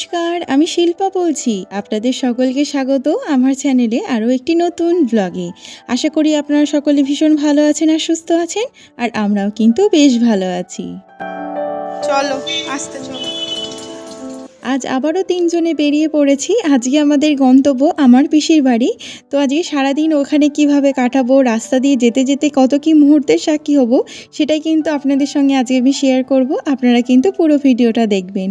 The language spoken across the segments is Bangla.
নমস্কার আমি শিল্পা বলছি। আপনাদের সকলকে স্বাগত আমার চ্যানেলে আরও একটি নতুন ব্লগে আশা করি আপনারা সকলে ভীষণ ভালো আছেন আর সুস্থ আছেন আর আমরাও কিন্তু বেশ ভালো আছি। চলো আসতে চলো। আজ আবারও তিনজনে বেরিয়ে পড়েছি। আজকে আমাদের গন্তব্য আমার পিসির বাড়ি। তো আজকে সারাদিন ওখানে কীভাবে কাটাবো রাস্তা দিয়ে যেতে যেতে কত কি মুহূর্তের সাক্ষী হব সেটাই কিন্তু আপনাদের সঙ্গে আজকে আমি শেয়ার করব। আপনারা কিন্তু পুরো ভিডিওটা দেখবেন।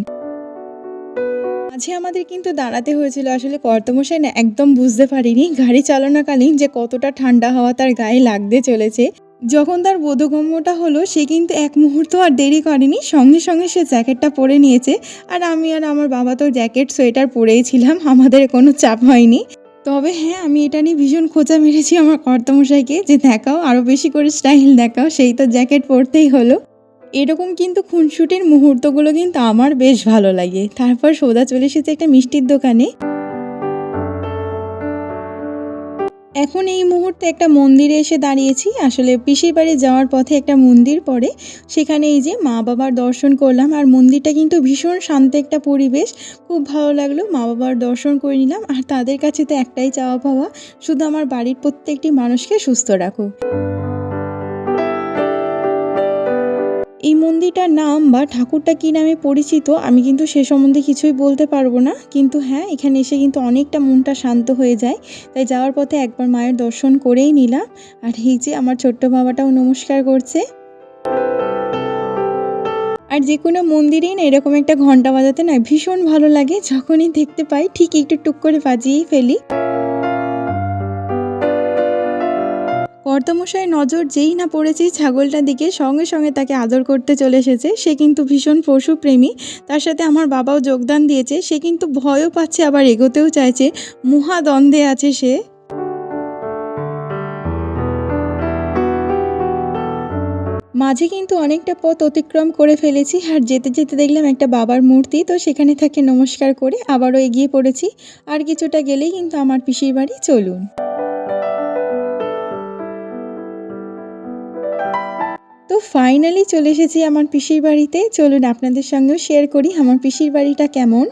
মাঝে আমাদের কিন্তু দাঁড়াতে হয়েছিল। আসলে কর্তমশাই না একদম বুঝতে পারিনি গাড়ি চালানোকালীন যে কতটা ঠান্ডা হাওয়া তার গায়ে লাগতে চলেছে। যখন তার বোধগম্যটা হলো, সে কিন্তু এক মুহূর্ত আর দেরি করেনি। সঙ্গে সঙ্গে সে জ্যাকেটটা পরে নিয়েছে। আর আমি আর আমার বাবা তো জ্যাকেট, সোয়েটার পরেই ছিলাম, আমাদের কোনো চাপ হয়নি। তবে হ্যাঁ আমি এটা নিয়ে ভীষণ খোঁচা মেরেছি আমার কর্তমশাইকে যে দেখাও আরও বেশি করে স্টাইল দেখাও, সেই তো জ্যাকেট পরতেই হলো। এরকম কিন্তু খুনসুটির মুহূর্তগুলো কিন্তু আমার বেশ ভালো লাগে। তারপর সোদা চলে এসেছে একটা মিষ্টির দোকানে। এখন এই মুহূর্তে একটা মন্দিরে এসে দাঁড়িয়েছি। আসলে পিসির বাড়ি যাওয়ার পথে একটা মন্দির পড়ে। সেখানে এই যে মা বাবার দর্শন করলাম আর মন্দিরটা কিন্তু ভীষণ শান্ত একটা পরিবেশ। খুব ভালো লাগল, মা বাবার দর্শন করে নিলাম আর তাদের কাছে তো একটাই চাওয়া পাওয়া, শুধু আমার বাড়ির প্রত্যেকটি মানুষকে সুস্থ রাখো। এই মন্দিরটার নাম বা ঠাকুরটা কী নামে পরিচিত, আমি কিন্তু সে সম্বন্ধে কিছুই বলতে পারব না। কিন্তু হ্যাঁ এখানে এসে কিন্তু অনেকটা মনটা শান্ত হয়ে যায়। তাই যাওয়ার পথে একবার মায়ের দর্শন করেই নিলাম। আর এই যে আমার ছোট্ট বাবাটাও নমস্কার করছে। আর যে কোনো মন্দিরেই না এরকম একটা ঘণ্টা বাজাতে না ভীষণ ভালো লাগে। যখনই দেখতে পাই ঠিক একটু টুক করে বাজিয়েই ফেলি। কর্তমশাই নজর যেই না পড়েছে, ছাগলটার দিকে সঙ্গে সঙ্গে তাকে আদর করতে চলে এসেছে। সে কিন্তু ভীষণ পশুপ্রেমী। তার সাথে আমার বাবাও যোগদান দিয়েছে। সে কিন্তু ভয়ও পাচ্ছে, আবার এগোতেও চাইছে। মহা দ্বন্দ্বে আছে সে। মাঝে কিন্তু অনেকটা পথ অতিক্রম করে ফেলেছি। আর যেতে যেতে দেখলাম একটা বাবার মূর্তি। তো সেখানে তাকে নমস্কার করে আবারও এগিয়ে পড়েছি। আর কিছুটা গেলেই কিন্তু আমার পিসির বাড়ি চলুন। তো ফাইনালি চলে এসেছি আমার পিসির বাড়িতে। চলুন আপনাদের সঙ্গেও শেয়ার করি আমার পিসির বাড়িটা কেমন।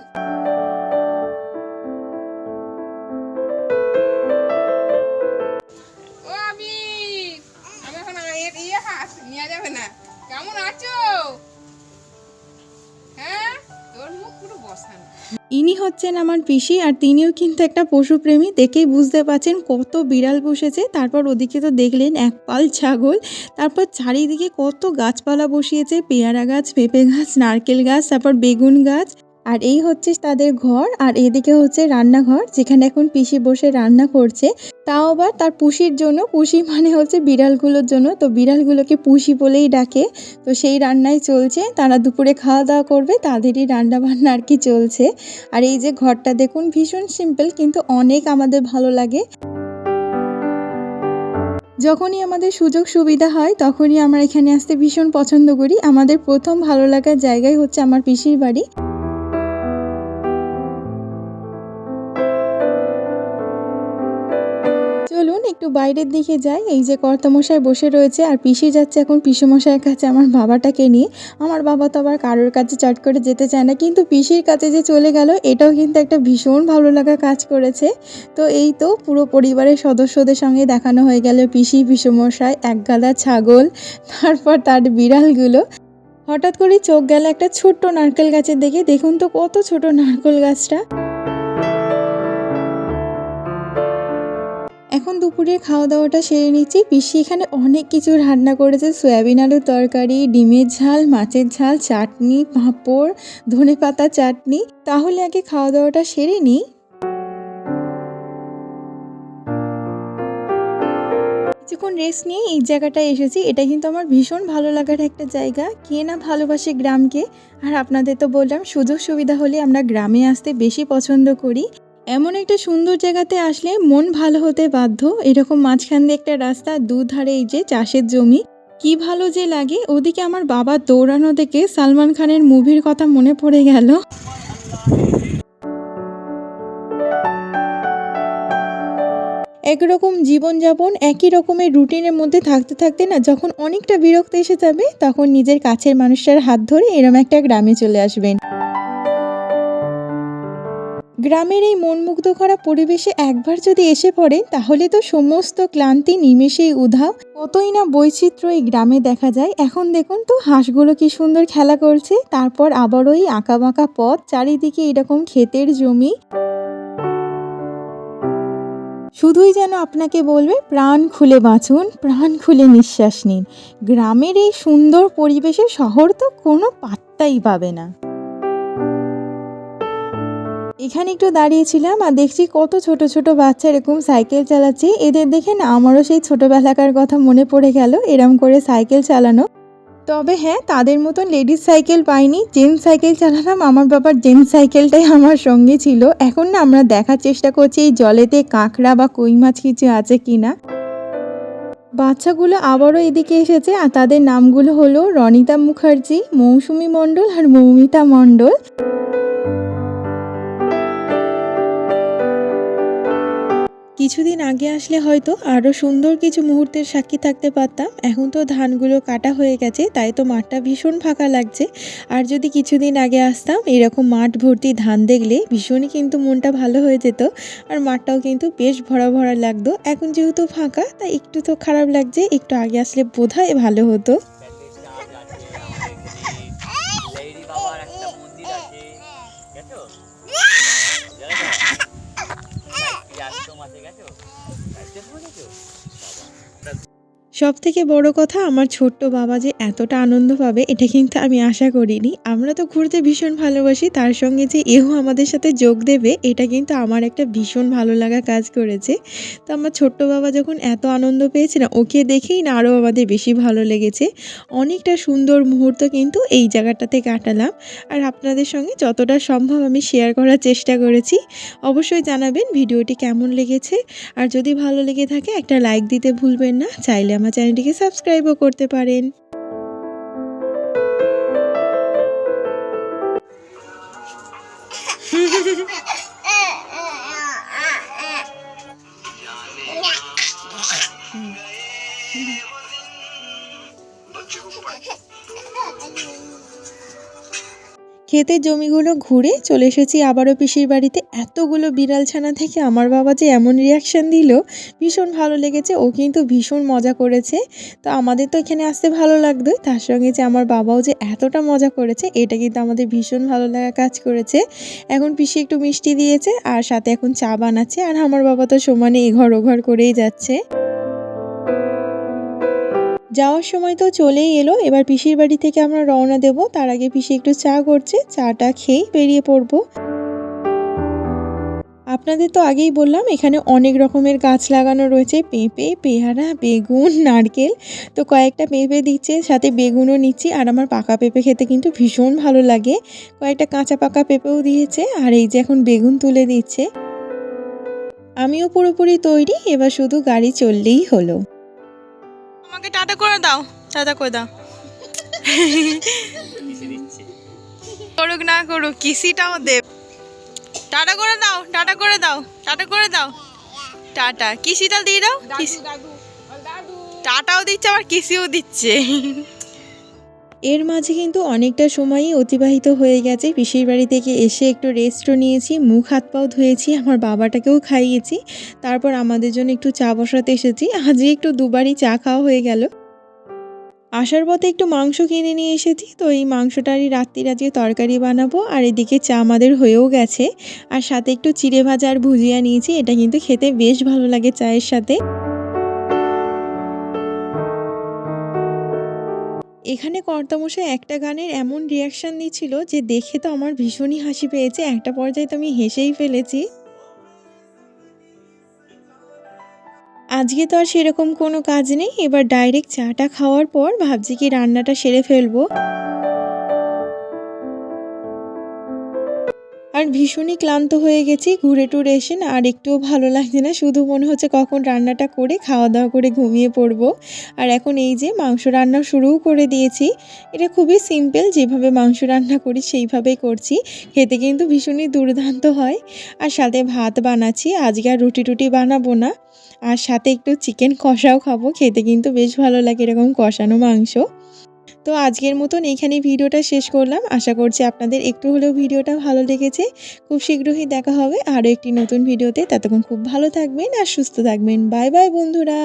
ইনি হচ্ছেন আমার পিসি আর তিনিও কিন্তু একটা পশুপ্রেমী। দেখেই বুঝতে পারছেন কত বিড়াল বসেছে। তারপর ওদিকে তো দেখলেন এক পাল ছাগল। তারপর চারিদিকে কত গাছপালা বসিয়েছে। পেয়ারা গাছ, পেঁপে গাছ, নারকেল গাছ, তারপর বেগুন গাছ। আর এই হচ্ছে তাদের ঘর, আর এদিকে হচ্ছে রান্নাঘর, যেখানে এখন পিসি বসে রান্না করছে। তাও আবার তার পুষির জন্য, পুষি মানে হচ্ছে বিড়ালগুলোর জন্য, তো বিড়ালগুলোকে পুষি বলেই ডাকে। তো সেই রান্নাই চলছে, তারা দুপুরে খাওয়া দাওয়া করবে, তাদেরই রান্না বান্না আর কি চলছে। আর এই যে ঘরটা দেখুন, ভীষণ সিম্পল কিন্তু অনেক আমাদের ভালো লাগে। যখনই আমাদের সুযোগ সুবিধা হয়, তখনই আমরা এখানে আসতে ভীষণ পছন্দ করি। আমাদের প্রথম ভালো লাগার জায়গায় হচ্ছে আমার পিসির বাড়ি। একটু বাইরের দিকে যাই। এই যে কর্তামশাই বসে রয়েছে আর পিসি যাচ্ছে এখন পিসুমশাইয়ের কাছে আমার বাবাটাকে নিয়ে। আমার বাবা তো আবার কারোর কাছে চট করে যেতে চায় না, কিন্তু পিসির কাছে যে চলে গেল, এটাও কিন্তু একটা ভীষণ ভালো লাগা কাজ করেছে। তো এই তো পুরো পরিবারের সদস্যদের সঙ্গে দেখানো হয়ে গেল পিসি, পিসুমশাই, এক গাদা ছাগল, তারপর তার বিড়ালগুলো। হঠাৎ করে চোখ গেল একটা ছোট্ট নারকেল গাছের দিকে। দেখুন তো কত ছোট নারকেল গাছটা। এখন দুপুরের খাওয়া দাওয়াটা সেরে নিচ্ছি। পিসি এখানে অনেক কিছু রান্না করেছে। সয়াবিন আলুর তরকারি, ডিমের ঝাল, মাছের ঝাল, চাটনি, পাঁপড়, ধনে পাতা চাটনি। তাহলে আগে খাওয়া দাওয়াটা সেরে নিই। কিছুক্ষণ রেস্ট নিয়ে এই জায়গাটায় এসেছি। এটা কিন্তু আমার ভীষণ ভালো লাগার একটা জায়গা। কে না ভালোবাসে গ্রামকে? আর আপনাদের তো বললাম সুযোগ সুবিধা হলে আমরা গ্রামে আসতে বেশি পছন্দ করি। এমন একটা সুন্দর জায়গাতে আসলে মন ভালো হতে বাধ্য। এরকম মাঝখান দিয়ে একটা রাস্তা, দুধারে এই যে চাষের জমি, কি ভালো যে লাগে। ওদিকে আমার বাবা দৌড়ানো দেখে সালমান খানের মুভির কথা মনে পড়ে গেল। একরকম জীবনযাপন, একই রকমের রুটিনের মধ্যে থাকতে থাকতে না, যখন অনেকটা বিরক্ত এসে যাবে, তখন নিজের কাছের মানুষটার হাত ধরে এরম একটা গ্রামে চলে আসবেন। গ্রামের এই মনমুগ্ধ করা পরিবেশে একবার যদি এসে পড়ে, তাহলে তো সমস্ত ক্লান্তি নিমেষেই উধাও। কতই না বৈচিত্র্য এই গ্রামে দেখা যায়। এখন দেখুন তো হাঁসগুলো কি সুন্দর খেলা করছে। তারপর আবারও এই আঁকা বাঁকা পথ, চারিদিকে এরকম ক্ষেতের জমি। শুধুই যেন আপনাকে বলবে, প্রাণ খুলে বাঁচুন, প্রাণ খুলে নিঃশ্বাস নিন। গ্রামের এই সুন্দর পরিবেশে শহর তো কোনো পাত্তাই পাবে না। এখানে একটু দাঁড়িয়েছিলাম আর দেখছি কত ছোট ছোট বাচ্চা এরকম সাইকেল চালাচ্ছে। এদের দেখে না আমারও সেই ছোটবেলাকার কথা মনে পড়ে গেল এরম করে সাইকেল চালানো। তবে হ্যাঁ তাদের মতন লেডিস সাইকেল পাইনি, জেন্টস সাইকেল চালালাম। আমার বাবার জেন্টস সাইকেলটাই আমার সঙ্গে ছিল। এখন না আমরা দেখার চেষ্টা করছি এই জলেতে কাঁকড়া বা কই মাছ কিছু আছে কিনা। বাচ্চাগুলো আবারও এদিকে এসেছে আর তাদের নামগুলো হলো রনিতা মুখার্জি, মৌসুমি মণ্ডল আর মৌমিতা মণ্ডল। কিছুদিন আগে আসলে হয়তো আরও সুন্দর কিছু মুহূর্তের সাক্ষী থাকতে পারতাম এখন তো ধানগুলো কাটা হয়ে গেছে তাই তো মাঠটা ভীষণ ফাঁকা লাগছে আর যদি কিছুদিন আগে আসতাম এরকম মাঠ ভর্তি ধান দেখলে ভীষণই কিন্তু মনটা ভালো হয়ে যেত আর মাঠটাও কিন্তু বেশ ভরা ভরা লাগতো এখন যেহেতু ফাঁকা তাই একটু তো খারাপ লাগছে একটু আগে আসলে বোধহয় ভালো হতো লেডি বাবার একটা মন্দির আছে আশ্রম আছে গেছো? গেছো? সব থেকে বড় কথা আমার ছোট্ট বাবা যে এতটা আনন্দ পাবে, এটা কিন্তু আমি আশা করিনি। আমরা তো ঘুরতে ভীষণ ভালোবাসি, তার সঙ্গে যে এও আমাদের সাথে যোগ দেবে, এটা কিন্তু আমার একটা ভীষণ ভালো লাগা কাজ করেছে। তো আমার ছোট্ট বাবা যখন এত আনন্দ পেয়েছে না, ওকে দেখেই না আরও আমাদের বেশি ভালো লেগেছে। অনেকটা সুন্দর মুহূর্ত কিন্তু এই জায়গাটাতে কাটালাম। আর আপনাদের সঙ্গে যতটা সম্ভব আমি শেয়ার করার চেষ্টা করেছি। অবশ্যই জানাবেন ভিডিওটি কেমন লেগেছে। আর যদি ভালো লেগে থাকে, একটা লাইক দিতে ভুলবেন না। চাইলে আমার চ্যানেলটিকে সাবস্ক্রাইবও করতে পারেন। ক্ষেতের জমিগুলো ঘুরে চলে এসেছি আবারও পিসির বাড়িতে। এতগুলো বিড়াল ছানা থেকে আমার বাবা যে এমন রিয়াকশান দিল, ভীষণ ভালো লেগেছে। ও কিন্তু ভীষণ মজা করেছে। তো আমাদের তো এখানে আসতে ভালো লাগতো তার সঙ্গে যে আমার বাবাও যে এতটা মজা করেছে, এটা কিন্তু আমাদের ভীষণ ভালো লাগা কাজ করেছে। এখন পিসি একটু মিষ্টি দিয়েছে, আর সাথে এখন চা বানাচ্ছে। আর আমার বাবা তো সমানে এঘর ওঘর করেই যাচ্ছে। যাওয়ার সময় তো চলেই এলো। এবার পিসির বাড়ি থেকে আমরা রওনা দেব। তার আগে পিসি একটু চা করছে, চাটা খেয়েই বেরিয়ে পড়ব। আপনাদের তো আগেই বললাম, এখানে অনেক রকমের গাছ লাগানো রয়েছে। পেঁপে, পেয়ারা, বেগুন, নারকেল। তো কয়েকটা পেঁপে দিচ্ছে, সাথে বেগুনও নিচ্ছি। আর আমার পাকা পেঁপে খেতে কিন্তু ভীষণ ভালো লাগে। কয়েকটা কাঁচা পাকা পেঁপেও দিয়েছে। আর এই যে এখন বেগুন তুলে দিচ্ছে। আমিও পুরোপুরি তৈরি, এবার শুধু গাড়ি চললেই হলো। আমাকে টাটা করে দাও টাটা করে দাও। করুক না করুক কিসিটাও দেব। টাটা করে দাও টাটা করে দাও টাটা করে দাও। টাটা কিসিটা দিয়ে দাও? কিসি টাটাও দিচ্ছে আবার কিসিও দিচ্ছে। এর মাঝে কিন্তু অনেকটা সময়ই অতিবাহিত হয়ে গেছে। পিসির বাড়ি থেকে এসে একটু রেস্টও নিয়েছি, মুখ হাত পাও ধুয়েছি, আমার বাবাটাকেও খাইয়েছি, তারপর আমাদের জন্য একটু চা বসাতে এসেছি। আজকে একটু দুবারই চা খাওয়া হয়ে গেল। আসার পথে একটু মাংস কিনে নিয়ে এসেছি, তো এই মাংসটারই রাত্রির আজকে তরকারি বানাবো, আর এদিকে চা আমাদের হয়েও গেছে। আর সাথে একটু চিড়ে ভাজা আর ভুজিয়া নিয়েছি, এটা কিন্তু খেতে বেশ ভালো লাগে চায়ের সাথে। এখানে কর্তামশাই একটা গানের এমন রিয়াকশান দিচ্ছিল যে দেখে তো আমার ভীষণই হাসি পেয়েছে। একটা পর্যায়ে তো আমি হেসেই ফেলেছি। আজকে তো আর সেরকম কোনো কাজ নেই। এবার ডাইরেক্ট চাটা খাওয়ার পর ভাবছি কি রান্নাটা সেরে ফেলব। আর ভীষণই ক্লান্ত হয়ে গেছি, ঘুরে টুরে এসে না আর একটুও ভালো লাগছে না। শুধু মনে হচ্ছে কখন রান্নাটা করে খাওয়া দাওয়া করে ঘুমিয়ে পড়ব। আর এখন এই যে মাংস রান্না শুরুও করে দিয়েছি। এটা খুবই সিম্পল, যেভাবে মাংস রান্না করি সেইভাবেই করছি। খেতে কিন্তু ভীষণই দুর্দান্ত হয়। আর সাথে ভাত বানাচ্ছি, আজকে আর রুটি টুটি বানাবো না। আর সাথে একটু চিকেন কষাও খাব, খেতে কিন্তু বেশ ভালো লাগে এরকম কষানো মাংস। তো আজকের মতন এইখানে ভিডিওটা শেষ করলাম। আশা করছি আপনাদের একটু হলেও ভিডিওটা ভালো লেগেছে। খুব শীঘ্রই দেখা হবে আরও একটি নতুন ভিডিওতে। ততক্ষণ খুব ভালো থাকবেন আর সুস্থ থাকবেন। বাই বাই বন্ধুরা।